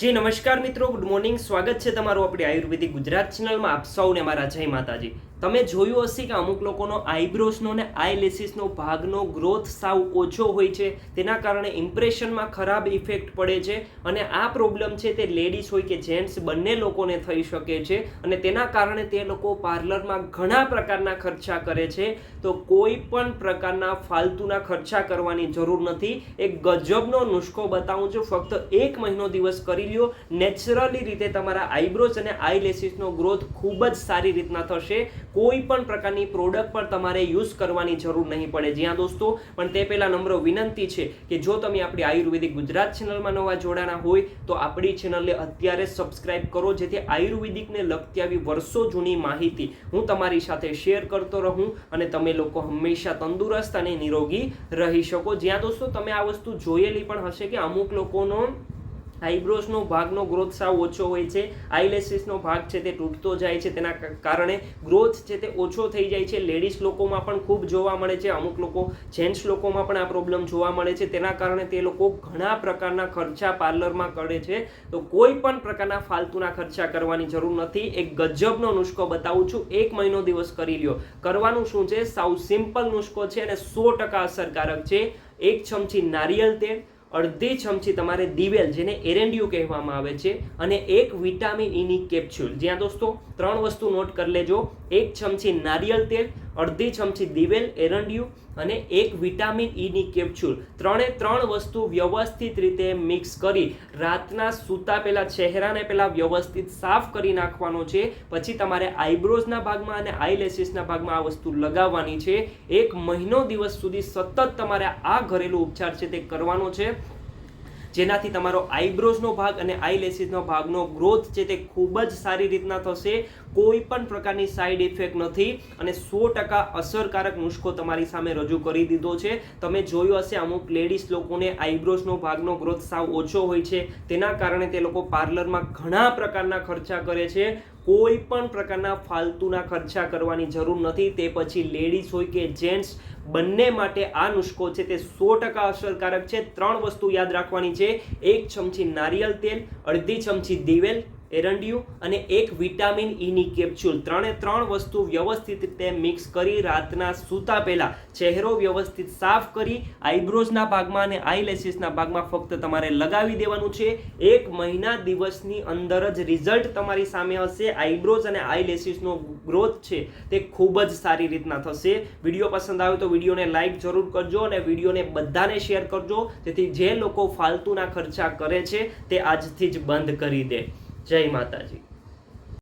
જી, નમસ્કાર મિત્રો. Good morning સ્વાગત છે તમારું આપણી આયુર્વેદિક ગુજરાત ચેનલમાં. આપ સૌને મારા જય માતાજી. તમે જોયું હશે કે અમુક લોકોનો આઈબ્રોસનો ને આઈલેસીસનો ભાગનો ગ્રોથ સાવ ઓછો હોય છે. તેના કારણે ઇમ્પ્રેશનમાં ખરાબ ઇફેક્ટ પડે છે અને આ પ્રોબ્લેમ છે તે લેડીઝ હોય કે જેન્ટ્સ બંને લોકોને થઈ શકે છે અને તેના કારણે તે લોકો પાર્લરમાં ઘણા પ્રકારના ખર્ચા કરે છે. તો કોઈ પણ પ્રકારના ફાલતુના ખર્ચા કરવાની જરૂર નથી. એક ગજબનો નુસ્ખો બતાવું છું. ફક્ત એક મહિનો દિવસ કરી લ્યો નેચરલી રીતે તમારા આઈબ્રોઝ અને આઈલેસીસનો ગ્રોથ ખૂબ જ સારી રીતના થશે. કોઈ પણ પ્રકારની પ્રોડક્ટ પણ તમારે યુઝ કરવાની જરૂર નહીં પડે. જ્યાં દોસ્તો, પણ તે પહેલા નમ્ર વિનંતી છે કે જો તમે આપણી આયુર્વેદિક ગુજરાત ચેનલમાં નવા જોડાના હોય, તો આપણી ચેનલને અત્યારે સબસ્ક્રાઇબ કરો, જેથી આયુર્વેદિકને લગતી આવી વર્ષો જૂની માહિતી હું તમારી સાથે શેર કરતો રહું અને તમે લોકો હંમેશા તંદુરસ્ત અને નિરોગી રહી શકો. જ્યાં દોસ્તો, તમે આ વસ્તુ જોયેલી પણ હશે કે અમુક લોકોનો આઈબ્રોઝનો ભાગનો ગ્રોથ સાવ ઓછો હોય છે આઈલેસીસનો ભાગ છે તે તૂટતો જાય છે, તેના કારણે ગ્રોથ છે તે ઓછો થઈ જાય છે. લેડીઝ લોકોમાં પણ ખૂબ જોવા મળે છે, અમુક લોકો જેન્ટ્સ લોકોમાં પણ આ પ્રોબ્લેમ જોવા મળે છે. તેના કારણે તે લોકો ઘણા પ્રકારના ખર્ચા પાર્લરમાં કરે છે. તો કોઈ પણ પ્રકારના ફાલતુના ખર્ચા કરવાની જરૂર નથી. એક ગજબનો નુસ્ખો બતાવું છું. એક મહિનો દિવસ કરી લ્યો. કરવાનું શું છે? સાવ સિમ્પલ નુસ્ખો છે અને સો ટકા અસરકારક છે. એક ચમચી નારિયેળ તેલ અડધી ચમચી તમારે દિવેલ, જેને એરેન્ડિયું કહેવામાં આવે છે, અને એક વિટામિન ઈની કેપ્સ્યુલ જ્યાં દોસ્તો, ત્રણ વસ્તુ નોટ કરી લેજો. એક ચમચી નારિયેળ તેલ અડધી ચમચી દિવેલ એરંડિયું અને એક વિટામિન ઈની કેપ્સ્યુલ. ત્રણે ત્રણ વસ્તુ વ્યવસ્થિત રીતે મિક્સ કરી રાતના સૂતા પહેલાં ચહેરાને પહેલાં વ્યવસ્થિત સાફ કરી નાખવાનો છે. પછી તમારે આઈબ્રોઝના ભાગમાં અને આઈલેસીસના ભાગમાં આ વસ્તુ લગાવવાની છે. એક મહિનો દિવસ સુધી સતત તમારે આ ઘરેલું ઉપચાર છે તે કરવાનો છે. જેનાથી તમારો આઈબ્રોઝનો ભાગ અને આઈલેસીસનો ભાગનો ગ્રોથ છે તે ખૂબ જ સારી રીતના થશે. કોઈ પણ પ્રકારની સાઈડ ઇફેક્ટ નથી અને સો ટકા અસરકારક નુસ્ખો તમારી સામે રજૂ કરી દીધો છે. તમે જોયું હશે અમુક લેડીઝ લોકોને આઈબ્રોઝનો ભાગનો ગ્રોથ સાવ ઓછો હોય છે. તેના કારણે તે લોકો પાર્લરમાં ઘણા પ્રકારના ખર્ચા કરે છે. કોઈ પણ પ્રકારના ફાલતુના ખર્ચા કરવાની જરૂર નથી. તે પછી લેડીઝ હોય કે જેન્ટ્સ બંને માટે આ નુસ્ખો છે તે સો ટકા અસરકારક છે. ત્રણ વસ્તુ યાદ રાખવાની છે. એક ચમચી નારિયેળ તેલ અડધી ચમચી દિવેલ એરંડિયું અને એક વિટામિન ઈની કેપ્સ્યુલ. ત્રણે ત્રણ વસ્તુ વ્યવસ્થિત રીતે મિક્સ કરી રાતના સૂતા પહેલાં ચહેરો વ્યવસ્થિત સાફ કરી આઈબ્રોઝના ભાગમાં અને આઈલેસીસના ભાગમાં ફક્ત તમારે લગાવી દેવાનું છે. એક મહિના દિવસની અંદર જ રિઝલ્ટ તમારી સામે હશે. આઈબ્રોઝ અને આઈલેસીસનો ગ્રોથ છે તે ખૂબ જ સારી રીતના થશે. વીડિયો પસંદ આવે તો વિડીયોને લાઇક જરૂર કરજો અને વિડીયોને બધાને શેર કરજો. જેથી જે લોકો ફાલતુના ખર્ચા કરે છે તે આજથી જ બંધ કરી દે. જય માતાજી.